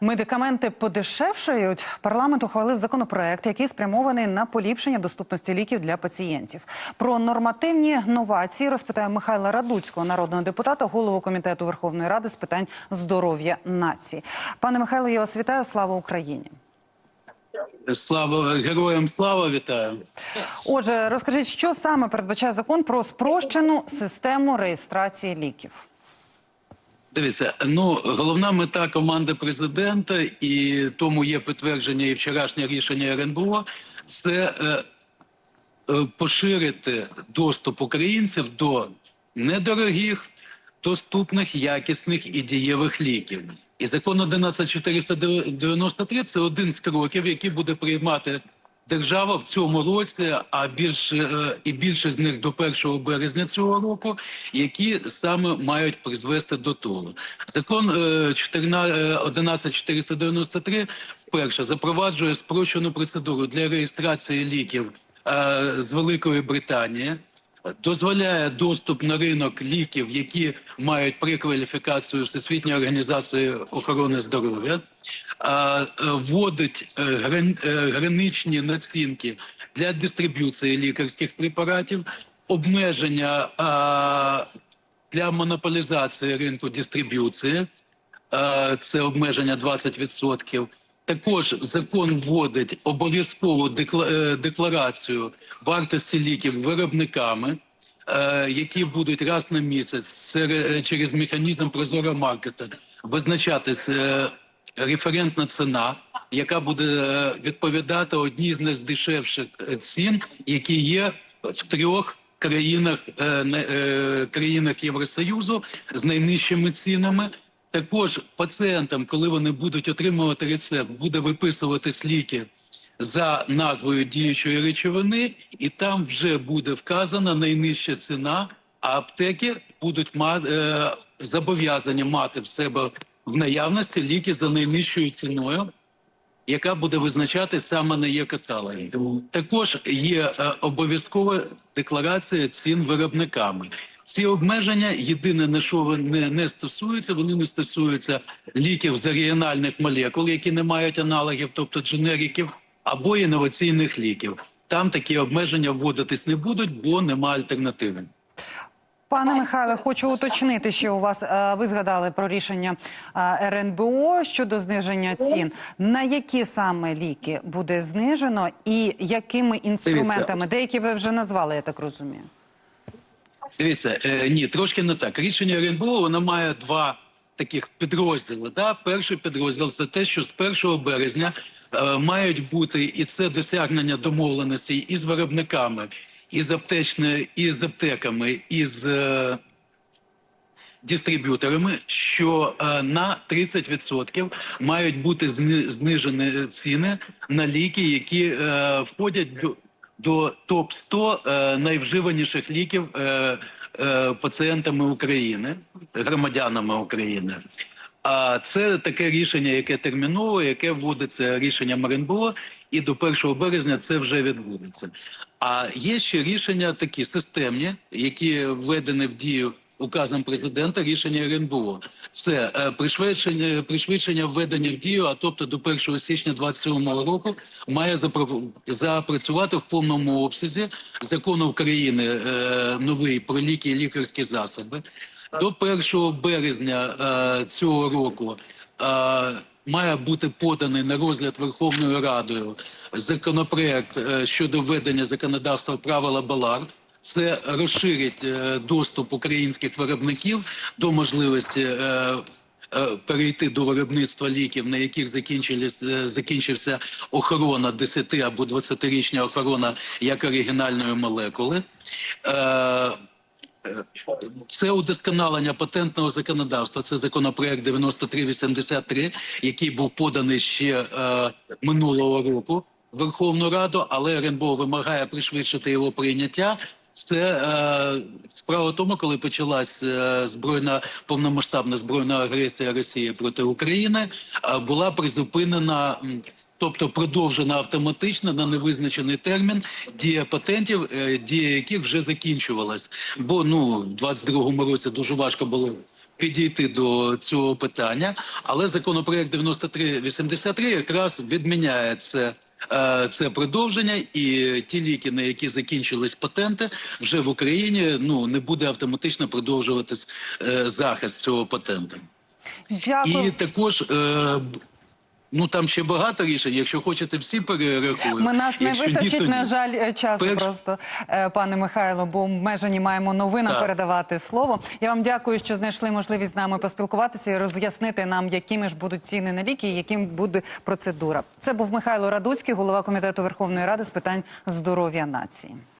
Медикаменти подешевшають. Парламент ухвалив законопроект, який спрямований на поліпшення доступності ліків для пацієнтів. Про нормативні новації розпитає Михайла Радуцького, народного депутата, голову комітету Верховної Ради з питань здоров'я нації. Пане Михайло, я вас вітаю. Слава Україні. Слава героям слава вітаю. Отже, розкажіть, що саме передбачає закон про спрощену систему реєстрації ліків. Дивіться, ну головна мета команди президента, і тому є підтвердження і вчорашнє рішення РНБО, це е, е, поширити доступ українців до недорогих, доступних, якісних і дієвих ліків. І закон 11493 – це один з кроків, який буде приймати держава в цьому році, а більше е, і більше з них до 1 березня цього року, які саме мають призвести до того. Закон е, 14 е, 11493 вперше запроваджує спрощену процедуру для реєстрації ліків е, з Великої Британії. Дозволяє доступ на ринок ліків, які мають прекваліфікацію Всесвітньої організації охорони здоров'я, е, вводить е, е, граничні націнки для дистриб'юції лікарських препаратів, обмеження для монополізації ринку дистриб'юції, е, це обмеження 20%. Також закон вводить обов'язкову е, декларацію вартості ліків виробниками, е, які будуть раз на місяць е, через механізм прозоро маркета визначатись е, референтна ціна, яка буде е, відповідати одній з найдешевших е, цін, які є в трьох країнах, е, країнах Євросоюзу з найнижчими цінами. Також пацієнтам, коли вони будуть отримувати рецепт, буде виписуватись ліки за назвою діючої речовини, і там вже буде вказана найнижча ціна, а аптеки будуть ма- е, зобов'язані мати в себе в наявності ліки за найнижчою ціною яка буде визначати саме на є каталогі. Також є е, обов'язкова декларація цін виробниками. Ці обмеження єдине на що вони не стосуються, вони не стосуються ліків з регіональних молекул, які не мають аналогів, тобто дженериків, або інноваційних ліків. Там такі обмеження вводитись не будуть, бо немає альтернативи. Пане Михайле, хочу уточнити, що у вас е, ви згадали про рішення е, РНБО щодо зниження цін. На які саме ліки буде знижено і якими інструментами? Деякі ви вже назвали, я так розумію. Дивіться, е, ні, трошки не так. Рішення РНБО воно має два таких підрозділи. Да? Перший підрозділ це те, що з 1 березня е, мають бути і це досягнення домовленостей із виробниками, і з аптечною, і з аптеками, і з е, дистриб'юторами, що е, на 30% мають бути зни- знижені ціни на ліки, які е, входять до, до топ 100 е, найвживаніших ліків е, е, пацієнтами України, громадянами України. А це таке рішення, яке термінове, яке вводиться рішенням РНБО, і до 1 березня це вже відбудеться. А є ще рішення такі системні, які введені в дію указом президента, рішення РНБО. Це е, пришвидшення, пришвидшення введення в дію, а тобто до 1 січня 2027 року має запрацювати в повному обсязі закону України е, новий про ліки і лікарські засоби. До 1 березня е, цього року е, має бути поданий на розгляд Верховною Радою законопроект е, щодо введення законодавства правила БАЛАР. Це розширить доступ українських виробників до можливості перейти до виробництва ліків, на яких закінчився охорона 10 або 20-річня охорона як оригінальної молекули. Це удосконалення патентного законодавства. Це законопроект 9383, який був поданий ще е, минулого року в Верховну Раду, але РНБО вимагає пришвидшити його прийняття. Це е, справа тому, коли почалась е, збройна повномасштабна збройна агресія Росії проти України, е, була призупинена. Тобто продовжена автоматично на невизначений термін дія патентів, е, дія яких вже закінчувалась. Бо ну в 22-му році дуже важко було підійти до цього питання, але законопроект 9383 якраз відміняє це. е, Це продовження, і ті ліки, на які закінчились патенти, вже в Україні ну не буде автоматично продовжуватись е, захист цього патенту. Дякую. І також е, ну там ще багато рішень. Якщо хочете, всі перерахую. Ми нас не Якщо вистачить, ні. на жаль, е, часу Перш- просто, е, пане Михайло, бо обмежені маємо новинам Так. передавати слово. Я вам дякую, що знайшли можливість з нами поспілкуватися і роз'яснити нам, якими ж будуть ціни на ліки і яким буде процедура. Це був Михайло Радуцький, голова комітету Верховної Ради з питань здоров'я нації.